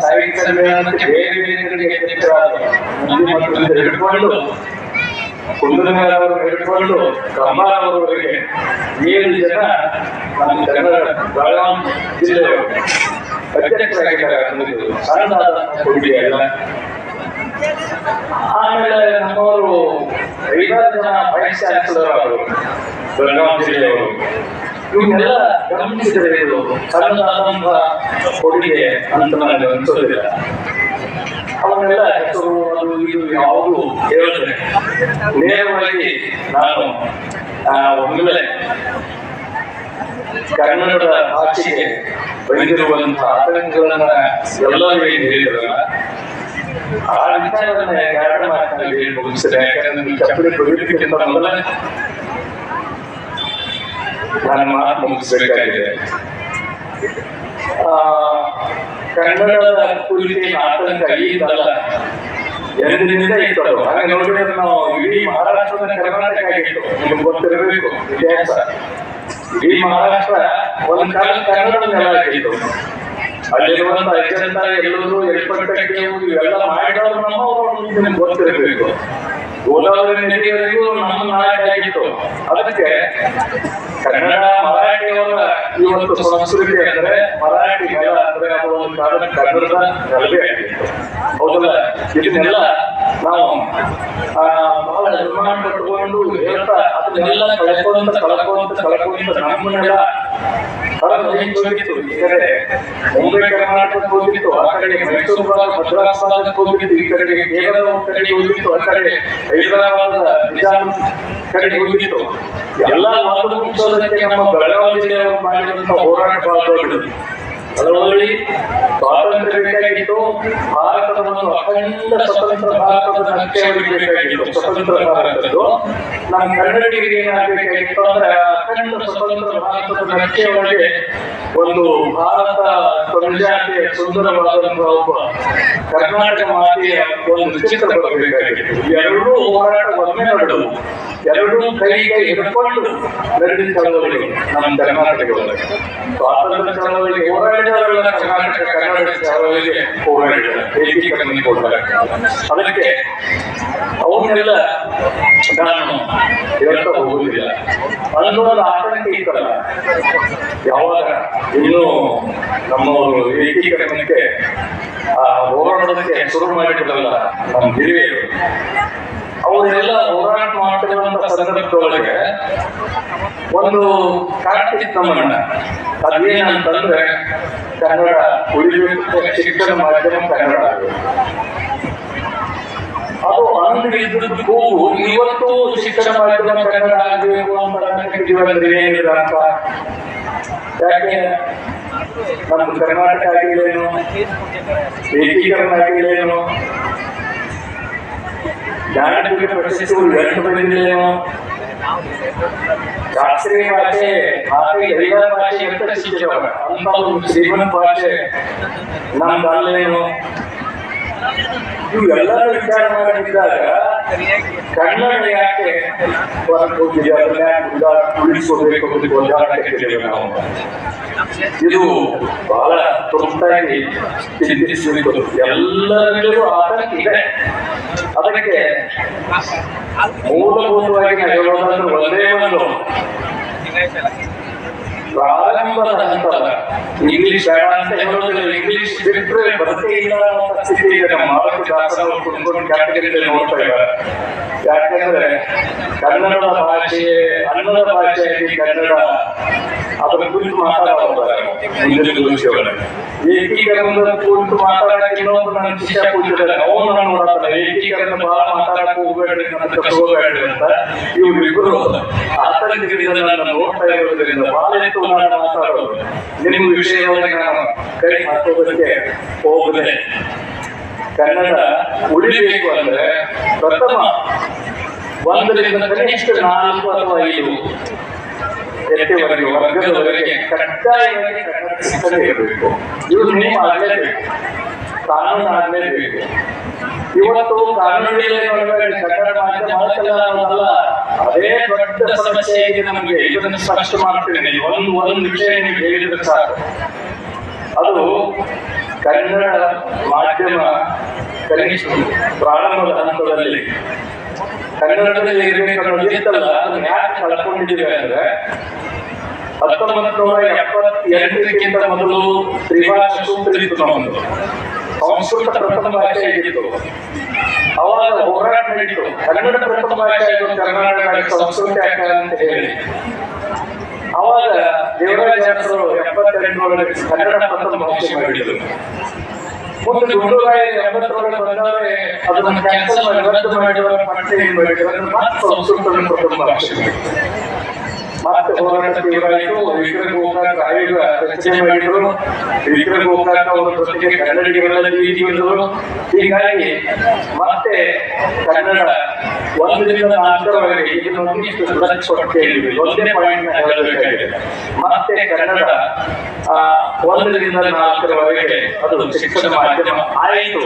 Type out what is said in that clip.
ಸಾಹಿತ್ಯ ಸಮ್ಮೇಳನಕ್ಕೆ ಬೇರೆ ಬೇರೆ ಕಡೆಗೆ ಅಧ್ಯಕ್ಷರಾದರು ಹಿಡ್ಕೊಂಡು ಕುಂದನಗರ ಅವರು ಹಿಡ್ಕೊಂಡು ಕಮಲ ಅವರವರೆಗೆ ಏಳು ಜನ ನಮ್ಮ ಜನರ ಬೆಳಗಾಂ ಜಿಲ್ಲೆಯವರು ಅಧ್ಯಕ್ಷರಾಗಿದ್ದಾರೆ ಅನ್ನೋದು ಸಣ್ಣದಾದ ಆಮೇಲೆ ನಮ್ಮವರು ಐದಾರು ಜನ ಅವರು, ಬೆಳಗಾವಿ ಜಿಲ್ಲೆಯವರು. ಇವನ್ನೆಲ್ಲ ಗಮನಿಸಿದರೆ ಇದು ಸಣ್ಣದಾದಂತಹ ಕೊಡುಗೆ ಅಂತ ನನಗೆ ಅನ್ಸೋದಿಲ್ಲ ಅವನ್ನೆಲ್ಲ ಹೆಸರು ಅದು ಇದು ಯಾವುದು ಹೇಳಿದ್ರೆ ನೇರವಾಗಿ ನಾನು ಆ, ಒಮ್ಮೆಲೆ ಕನ್ನಡದ ಭಾಷೆಗೆ ಬಂದಿರುವಂತಹ ಆತಂಕಗಳನ್ನ ಎಲ್ಲರೂ ಏನು ಹೇಳಿದ್ರಲ್ಲ ಆ ವಿಚಾರವನ್ನ ಎರಡು ಮಾತಿನಲ್ಲಿ ಹೇಳಿ ಮುಗಿಸಿದೆ ಯಾಕಂದ್ರೆ ನನಗೆ ಚಪ್ಪಲಿ ಬರೀಲಿಕ್ಕಿಂತ ಮೊದಲ ನಾನು ಮಾತು ಮುಗಿಸಬೇಕಾಗಿದೆ ಕನ್ನಡದ ಕುರಿತಿನ ಆತಂಕ ಈಗಲ್ಲ ಎಂದಿನಿಂದ ಇತ್ತು. ಹಾಗೆ ನೋಡಿದ್ರೆ ನಾವು ಇಡೀ ಮಹಾರಾಷ್ಟ್ರದ ಕರ್ನಾಟಕ ಆಗಿತ್ತು. ನಿಮ್ಗೆ ಗೊತ್ತಿರಬೇಕು, ಇತಿಹಾಸ. ಇಡೀ ಮಹಾರಾಷ್ಟ್ರ ಒಂದ್ ಕಾಲ ಕನ್ನಡ ನೆಲ ಆಗಿತ್ತು. ಅಲ್ಲಿರುವಂತ ಅಜಂತ ಎಲ್ಲರೂ ಎಲ್ಪಟ್ಟಕ್ಕೆ ಇವೆಲ್ಲ ಮಾಡಿದವರು ನಿಮ್ಗೆ ಗೊತ್ತಿರಬೇಕು. ಗೋದಾವರಿ ನದಿಯವರೆಗೂ ನಮ್ಮ ನಾಯಕ ಆಗಿತ್ತು. ಅದಕ್ಕೆ ಕನ್ನಡ ಮರಾಠಿಯವರ ಇವತ್ತು ಸಂಸ್ಕೃತಿ ಅಂದ್ರೆ ಮರಾಠಿ ನೆಲ ಅಂದ್ರೆ ಅದು ಒಂದು ಕಾಲದ ಕನ್ನಡದ ನೆಲವೇ ಇದನ್ನೆಲ್ಲ ನಾವು ಬಹಳ ನಿರ್ಮಾಣ ಪಟ್ಕೊಂಡು ಹೇಳ್ತಾ ಅದನ್ನೆಲ್ಲ ಕಳ್ಕೊಂತ ಕಳ್ಕೊಂತ ಕಳ್ಕೊಂತ ನಮ್ಮನ್ನೆಲ್ಲ ಈ ಕಡೆ ಮುಂಬೈ ಕರ್ನಾಟಕ ಹೋಗಿತ್ತು ಆ ಕಡೆ ಮೈಸೂರು ಮದ್ರಾಸ್ ಹೋಗಿತ್ತು ಈ ಕಡೆ ಕೇರಳ ಕಡೆ ಹೋಗಿತ್ತು ಆ ಕಡೆ ಹೈದರಾಬಾದ್ ನಿಜಾಮ್ ಕಡೆ ಹೋಗಿತ್ತು ಎಲ್ಲ ಒಂದು ನಮ್ಮ ಬೆಳಗಾವಿ ಮಾಡಿದಂತ ಹೋರಾಟ ಚಳವಳಿ ಸ್ವಾತಂತ್ರ್ಯ ಬೇಕಾಗಿತ್ತು ಭಾರತದ ಒಂದು ಅಖಂಡ ಸ್ವತಂತ್ರ ಭಾರತದ ನಕ್ಷೆ ಬೇಕಾಗಿತ್ತು ಸ್ವತಂತ್ರ ಭಾರತದ್ದು. ನಮ್ಮ ಕನ್ನಡಿಗರಿಗೆ ಏನಾಗಬೇಕಾಗಿತ್ತು ಅಂದ್ರೆ ಅಖಂಡ ಸ್ವತಂತ್ರ ಭಾರತದ ನಕ್ಷೆ ಒಳಗೆ ಒಂದು ಭಾರತ ಸಂಜಾತಿಯ ಸುಂದರವಾದಂತಹ ಒಬ್ಬ ಕರ್ನಾಟಕ ಮಾತೆಯ ಒಂದು ಚಿತ್ರ ಬರಬೇಕಾಗಿತ್ತು. ಎರಡೂ ಹೋರಾಟ ಒಮ್ಮೆ ನಡೆದವು. ಎರಡೂ ಕೈಗೆ ಹಿಡ್ಕೊಂಡು ನಡೆದ ಚಳವಳಿ ನಮ್ಮ ಕರ್ನಾಟಕದೊಳಗೆ. ಸ್ವಾತಂತ್ರ್ಯ ಚಳವಳಿ ಹೋರಾಡಿದವರೆಲ್ಲ ಕರ್ನಾಟಕ ಕನ್ನಡ ಚಳವಳಿಗೆ ಹೋರಾಡಿದ್ದಾರೆ ಏಕೀಕರಣ ಹೋರಾಟ ಅದಕ್ಕೆ ಅವನ್ನೆಲ್ಲ ನಾನು ಹೇಳ್ತಾ ಹೋಗುವುದಿಲ್ಲ ಅದೊಂದು ಆತಂಕ ಇತ್ತಲ್ಲ ಯಾವಾಗ ಇನ್ನು ನಮ್ಮವರು ಏಕೀಕರಣಕ್ಕೆ ಆ, ಹೋರಾಡೋದಕ್ಕೆ ಶುರು ಮಾಡಿದ್ರಲ್ಲ ನಮ್ಮ ಹಿರಿಯರು ಅವರೆಲ್ಲ ಹೋರಾಟ ಮಾಡಿರುವಂತ ಸಂದರ್ಭದೊಳಗೆ ಒಂದು ಕಾಡ್ತಿತ್ತು ನಮ್ಮಣ್ಣ ಅದೇನಂತಂದ್ರೆ ಕನ್ನಡ ಉಳಿಬೇಕು ಶಿಕ್ಷಣ ಮಾಧ್ಯಮ ಕನ್ನಡ. ಅದು ಕೂಗು ಇವತ್ತು ಶಿಕ್ಷಣ ಮಾಧ್ಯಮ ಕನ್ನಡ ಆಗಬೇಕು ಅಂತ ಏನಿದೆ ಅಂತ? ಯಾಕೆ? ನಮ್ಮ ಕರ್ನಾಟಕ ಆಗಿಲ್ಲೇನು? ಏಕೀಕರಣ ಆಗಿಲ್ಲೇನು? ಜ್ಞಾನಪೀಠ ಪ್ರಶಸ್ತಿ ಎರಡು ಬಂದಿಲ್ಲೇನೋ ಶಾಸ್ತ್ರೀಯ ಭಾಷೆ ಭಾಷೆ ಎಲ್ಲ ಭಾಷೆ ಶಿಕ್ಷಣ ಅಂತ ಒಂದು ಶ್ರೀಮಂತ ಭಾಷೆ ನಮ್ದು ಅಲ್ಲೇನು ಇವೆಲ್ಲ ವಿಚಾರ ಮಾಡಿದಾಗ ಕನ್ನಡ ಯಾಕೆ ಹೊರಗೆ ಅದನ್ನ ಒದ್ದಾಡಕ್ಕಿದ್ದೇವೆ ನಾವು. ಇದು ಬಹಳ ತುರ್ತಾಗಿ ಚಿಂತಿಸಬೇಕು. ಎಲ್ಲರಲ್ಲೂ ಆತಂಕ ಇದೆ. ಅದಕ್ಕೆ ಮೂಲಭೂತವಾಗಿ ಒಂದೇ ಒಂದು ಪ್ರಾರಂಭದ ಹಂತದ ಇಂಗ್ಲಿಷ್ ಬೇಡ ಅಂತ ಇಂಗ್ಲಿಷ್ ಬಿಟ್ಟರೆ ಬರದೇ ಇಲ್ಲ ಅನ್ನೋ ಸ್ಥಿತಿ ಇದೆ. ನಮ್ಮ ಮಾರುತಿ ಕುತ್ಕೊಂಡು ಕ್ಯಾಟಗರಿಯಲ್ಲಿ ನೋಡ್ತಾ ಇದ್ದಾರೆ. ಯಾಕಂದ್ರೆ ಕನ್ನಡ ಭಾಷೆ, ಅನ್ನದ ಭಾಷೆಯಲ್ಲಿ ಕನ್ನಡ ಅದರ ಕುರಿತು ದಿವಸಗಳಲ್ಲಿ ಏಕೀಕರಣದ ಕುರಿತು ಮಾತಾಡಕ್ಕೆ ಇನ್ನೊಂದು ನನ್ನ ಶಿಷ್ಯ ಕೂತಿದ್ದಾರೆ ಅವನು ನಾನು ನೋಡ್ತಾನೆ ಏಕೀಕರಣ ಬಹಳ ಮಾತಾಡಕ್ಕೆ ಹೋಗಬೇಡ್ರಿ ನನ್ನ ಹೋಗಬೇಡ್ರಿ ಅಂತ. ಇವ್ರಿಬ್ರು ಆತಂಕದಿಂದ ನಾನು ನೋಡ್ತಾ ಇರೋದ್ರಿಂದ ಬಹಳ ಹೆಚ್ಚು ನಾನು ಮಾತಾಡೋದು ನಿಮ್ಮ ವಿಷಯವನ್ನು ನಾನು ಕೈ ಹಾಕೋದಕ್ಕೆ ಹೋಗದೆ ಕನ್ನಡ ಉಳಿಬೇಕು ಅಂದ್ರೆ ಪ್ರಥಮ ಒಂದರಿಂದ ಕನಿಷ್ಠ ನಾಲ್ಕು ಅಥವಾ ಐದು. ಎತ್ತೆವರೆಗೆ ವರ್ಗದವರೆಗೆ ಕಡ್ಡಾಯವಾಗಿ ಕನ್ನಡ ಇರಬೇಕು ಇವರು ನಿಯಮ ಆಗಲೇಬೇಕು ಕಾನೂನು ಆಗಲೇಬೇಕು ಇವತ್ತು ಕಾನೂನು ಕನ್ನಡ ಮಾಧ್ಯಮ ಅದೇ ದೊಡ್ಡ ಸಮಸ್ಯೆ ಇದೆ ನಮಗೆ. ಇದನ್ನು ಸ್ಪಷ್ಟ ಮಾಡ್ತೇನೆ. ಒಂದು ಒಂದು ವಿಷಯ ನೀವು ಹೇಳಿದ್ರೆ ಸಾಕು. ಅದು ಕನ್ನಡ ಮಾಧ್ಯಮ ಕನಿಷ್ಠ ಪ್ರಾರಂಭದ ಹಂತದಲ್ಲಿ ಕನ್ನಡದಲ್ಲಿ ಇರಬೇಕು ಮೊದಲು ಸಂಸ್ಕೃತ ಪ್ರಥಮ ಭಾಷೆ ಅವಾಗ ಹೋರಾಟ ನಡೀತು. ಕನ್ನಡ ಪ್ರಥಮ ಭಾಷೆ ಸಂಸ್ಕೃತ ಅಂತ ಹೇಳಿ. ಅವಾಗ ದೇವರಾಜ ಎಪ್ಪತ್ತೆರಡು ಕನ್ನಡ ಪ್ರಥಮ ಭಾಷೆ ಮಾಡಿದ್ರು. ಮುಂದೆ ಗುಂಡೂರಾಯ ಎಂಬತ್ತರೊಳಗೆ ಬಂದವರೆ ಅದನ್ನು ಕ್ಯಾನ್ಸಲ್ ಮಾಡಿ ರದ್ದು ಮಾಡಿದವರ ಮತ್ತೆ ಏನ್ ಮಾಡಿದ್ರು ಅಂದ್ರೆ ಮತ್ತೆ ಸಂಸ್ಕೃತ ಪ್ರಥಮ ಭಾಷೆ ಮತ್ತೆ ಹೋರಾಟ ತೀವ್ರವಾಯಿತು ವಿಕ್ರ ಗೋಕಾಕ್ ಆಯೋಗ ರಚನೆ ಮಾಡಿದ್ರು. ವಿಕ್ರ ಗೋಕಾಕ್ ಅವರ ಜೊತೆಗೆ ಕನ್ನಡಿಗರೆಲ್ಲ ಬೀದಿಗಿಳಿದ್ರು ಹೀಗಾಗಿ ಮತ್ತೆ ಕನ್ನಡ ಒಂದರಿಂದ ನಾಲ್ಕರವರೆಗೆ ಇದನ್ನು ಒಂದಿಷ್ಟು ಸುರಕ್ಷಿತ ಹೇಳಿದ್ವಿ ಒಂದೇ ಪಾಯಿಂಟ್ ಹೇಳಬೇಕಾಗಿದೆ. ಮತ್ತೆ ಕನ್ನಡ ಆ, ಒಂದರಿಂದ ನಾಲ್ಕರವರೆಗೆ ಅದು ಶಿಕ್ಷಣ ಮಾಧ್ಯಮ ಆಯಿತು.